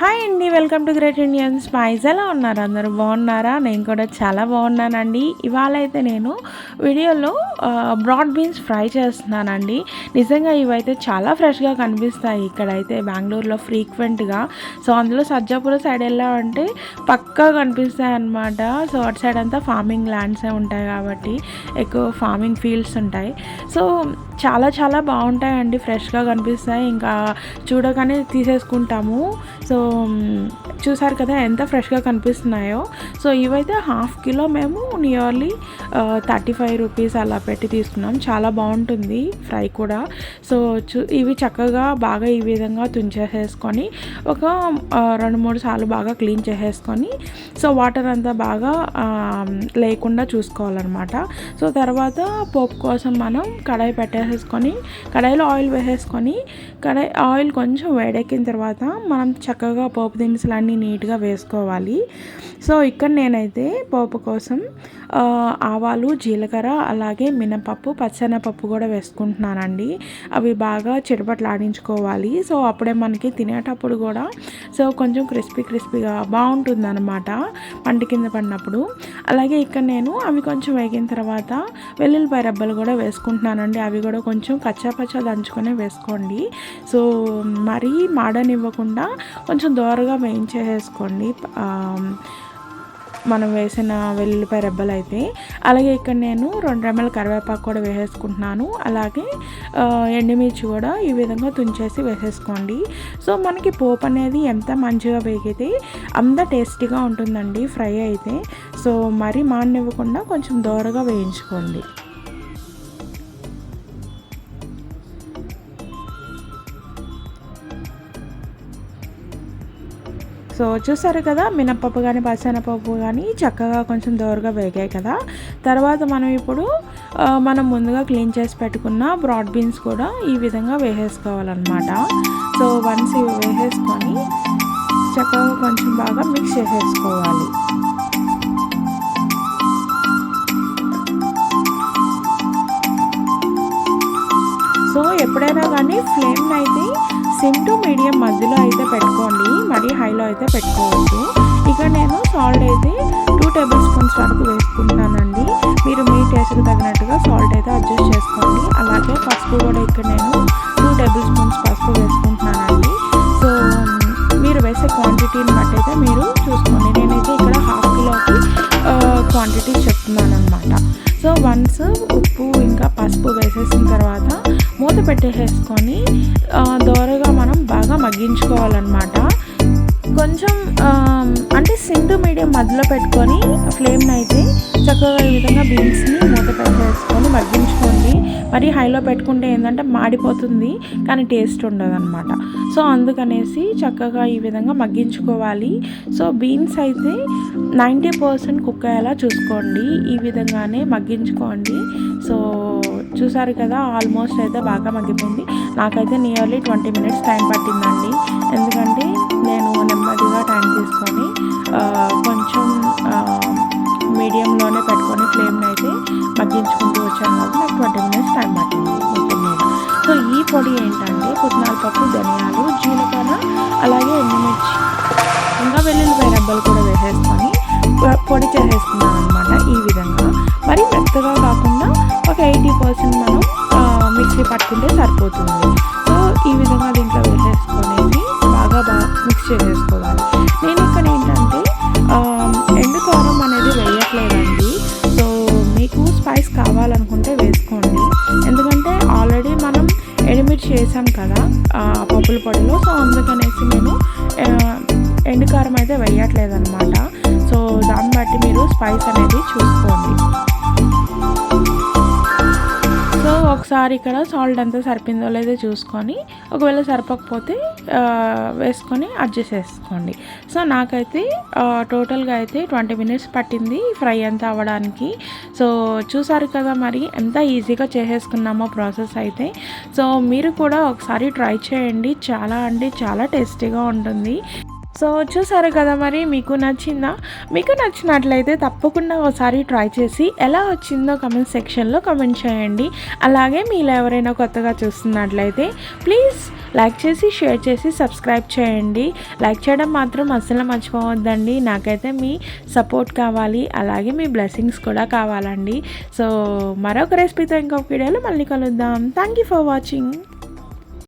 Hi అండి welcome to great Indian smiles ఎలా ఉన్నారు అందరూ బాగున్నారా? నేను కూడా చాలా బాగున్నానండి. ఇవాళ అయితే నేను వీడియోలో బ్రాడ్ బీన్స్ ఫ్రై చేస్తున్నానండి. నిజంగా ఇవైతే చాలా ఫ్రెష్గా కనిపిస్తాయి ఇక్కడైతే బెంగళూరులో ఫ్రీక్వెంట్గా సో అందులో సజ్జాపుర సైడ్ వెళ్ళామంటే పక్కా కనిపిస్తాయి అన్నమాట. సో అటు సైడ్ అంతా ఫార్మింగ్ ల్యాండ్సే ఉంటాయి కాబట్టి ఎక్కువ ఫార్మింగ్ ఫీల్డ్స్ ఉంటాయి. సో చాలా చాలా బాగుంటాయండి ఫ్రెష్గా కనిపిస్తాయి. ఇంకా చూడగానే తీసేసుకుంటాము. సో మ్, చూసారు కదా ఎంత ఫ్రెష్గా కనిపిస్తున్నాయో. సో ఇవైతే హాఫ్ కిలో మేము నియర్లీ థర్టీ ఫైవ్ రూపీస్ అలా పెట్టి తీసుకున్నాం. చాలా బాగుంటుంది ఫ్రై కూడా. సో చూ ఇవి చక్కగా బాగా ఈ విధంగా తుంచేసేసుకొని ఒక రెండు మూడు సార్లు బాగా క్లీన్ చేసేసుకొని సో వాటర్ అంతా బాగా లేకుండా చూసుకోవాలన్నమాట. సో తర్వాత పోపు కోసం మనం కడాయి పెట్టేసేసుకొని కడాయిలో ఆయిల్ వేసేసుకొని కడాయి ఆయిల్ కొంచెం వేడెక్కిన తర్వాత మనం చక్కగా పోపు దినుసులు అన్నీ నీట్గా వేసుకోవాలి. సో ఇక్కడ నేనైతే పోపు కోసం ఆవాలు జీలకర్ర అలాగే మినపప్పు పచ్చనపప్పు కూడా వేసుకుంటున్నానండి. అవి బాగా చిటపట్లాడించుకోవాలి. సో అప్పుడే మనకి తినేటప్పుడు కూడా సో కొంచెం క్రిస్పీ క్రిస్పీగా బాగుంటుంది అనమాట పంట కింద పడినప్పుడు. అలాగే ఇక్కడ నేను అవి కొంచెం వేగిన తర్వాత వెల్లుల్లిపాయ రెబ్బలు కూడా వేసుకుంటున్నానండి. అవి కూడా కొంచెం కచ్చా పచ్చా దంచుకొని వేసుకోండి. సో మరీ మాడనివ్వకుండా కొంచెం దోరగా వేయించే వేసేసుకోండి మనం వేసిన వెల్లుల్లిపాయ రెబ్బలు అయితే. అలాగే ఇక్కడ నేను రెండు రెమ్మల కరివేపాకు కూడా వేసేసుకుంటున్నాను. అలాగే ఎండుమిర్చి కూడా ఈ విధంగా తుంచేసి వేసేసుకోండి. సో మనకి పోపు అనేది ఎంత మంచిగా వేగితే అంత టేస్టీగా ఉంటుందండి ఫ్రై అయితే. సో మరీ మాడనివ్వకుండా కొంచెం దోరగా వేయించుకోండి. సో చూసారు కదా మినప్పప్పు కానీ పచ్చనపప్పు కానీ చక్కగా కొంచెం దోరగా వేగాయి కదా. తర్వాత మనం ఇప్పుడు మనం ముందుగా క్లీన్ చేసి పెట్టుకున్న బ్రాడ్ బీన్స్ కూడా ఈ విధంగా వేసేసుకోవాలన్నమాట. సో వన్స్ ఇవి వేసేసుకొని చక్కగా కొంచెం బాగా మిక్స్ చేసేసుకోవాలి. ఎప్పుడైనా కానీ ఫ్లేమ్ అయితే సిమ్ టు మీడియం మధ్యలో అయితే పెట్టుకోండి. మరీ హైలో అయితే పెట్టుకోవద్దు. ఇక నేను సాల్ట్ అయితే టూ టేబుల్ స్పూన్స్ వరకు వేసుకుంటున్నానండి. మీరు మీ టేస్ట్కి తగినట్టుగా సాల్ట్ అయితే అడ్జస్ట్ చేసుకోండి. అలాగే పసుపు కూడా ఇక్కడ నేను టూ టేబుల్ స్పూన్స్ పసుపు వేసుకుంటున్నానండి. సో మీరు వేసే క్వాంటిటీని బట్టి అయితే మీరు చూసుకోండి. నేనైతే ఇక్కడ హాఫ్ కిలోకి క్వాంటిటీ చెప్తున్నాను అనమాట సో వన్స్ ఉప్పు ఇంకా పసుపు వేసేసిన తర్వాత మూత పెట్టేసేసుకొని దోరగా మనం బాగా మగ్గించుకోవాలన్నమాట. కొంచెం అంటే సింధు మీడియం మధ్యలో పెట్టుకొని ఫ్లేమ్ని అయితే చక్కగా ఈ విధంగా బీన్స్ని మూత పెట్టేసుకొని మగ్గించుకోండి. మరి హైలో పెట్టుకుంటే ఏంటంటే మాడిపోతుంది కానీ టేస్ట్ ఉండదన్నమాట. సో అందుకనేసి చక్కగా ఈ విధంగా మగ్గించుకోవాలి. సో బీన్స్ అయితే నైంటీ పర్సెంట్ కుక్ అయ్యేలా చూసుకోండి. ఈ విధంగానే మగ్గించుకోండి. సో చూసారు కదా ఆల్మోస్ట్ అయితే బాగా మగ్గిపోయింది. నాకైతే నియర్లీ ట్వంటీ మినిట్స్ టైం పట్టిందండి. ఎందుకంటే నేను నెమ్మదిగా టైం తీసుకొని కొంచెం మీడియంలోనే పెట్టుకొని ఫ్లేమ్ని అయితే మగ్గించుకుంటూ వచ్చాను కాబట్టి నాకు ట్వంటీ మినిట్స్ టైం పట్టింది మొత్తం మీద. సో ఈ పొడి ఏంటంటే పుట్నాల పప్పు ధనియాలు జీలకర్ర అలాగే ఎండుమిర్చి. ఇంకా వెల్లుల్లిపాయ రెబ్బలు కూడా వేసేసుకొని పొడి చేసేసుకున్నాను. పట్టుకుంటే సరిపోతుంది. సో ఈ విధంగా దీంట్లో వేసేసుకునేది బాగా బాగా మిక్స్ చేసేసుకోవాలి. నేను ఇక్కడ ఏంటంటే ఎండు కారం అనేది వేయట్లేదండి. సో మీకు స్పైస్ కావాలనుకుంటే వేసుకోండి. ఎందుకంటే ఆల్రెడీ మనం ఎడిమిట్ చేసాం కదా పప్పుల పొడిలో. సో అందుకనేసి నేను ఎండు కారం అయితే వేయట్లేదు అనమాట సో దాన్ని బట్టి మీరు స్పైస్ అనేది చూసుకోండి. ఒకసారి ఇక్కడ సాల్ట్ అంతా సరిపోయిందో లేదో చూసుకొని ఒకవేళ సరిపోకపోతే వేసుకొని అడ్జస్ట్ చేసుకోండి సో నాకైతే టోటల్గా అయితే ట్వంటీ మినిట్స్ పట్టింది ఫ్రై అంతా అవ్వడానికి. సో చూసారు కదా మరి ఎంత ఈజీగా చేసేసుకున్నామో ప్రాసెస్ అయితే. సో మీరు కూడా ఒకసారి ట్రై చేయండి. చాలా అంటే చాలా టేస్టీగా ఉంటుంది. సో చూసారు కదా మరి మీకు నచ్చిందా? మీకు నచ్చినట్లయితే తప్పకుండా ఒకసారి ట్రై చేసి ఎలా వచ్చిందో కమెంట్ సెక్షన్లో కమెంట్ చేయండి. అలాగే మీలో ఎవరైనా కొత్తగా చూస్తున్నట్లయితే ప్లీజ్ లైక్ చేసి షేర్ చేసి సబ్స్క్రైబ్ చేయండి. లైక్ చేయడం మాత్రం అస్సలు మర్చిపోవద్దండి. నాకైతే మీ సపోర్ట్ కావాలి అలాగే మీ బ్లెస్సింగ్స్ కూడా కావాలండి. సో మరొక రెసిపీతో ఇంకొక వీడియోలో మళ్ళీ కలుద్దాం. Thank you for watching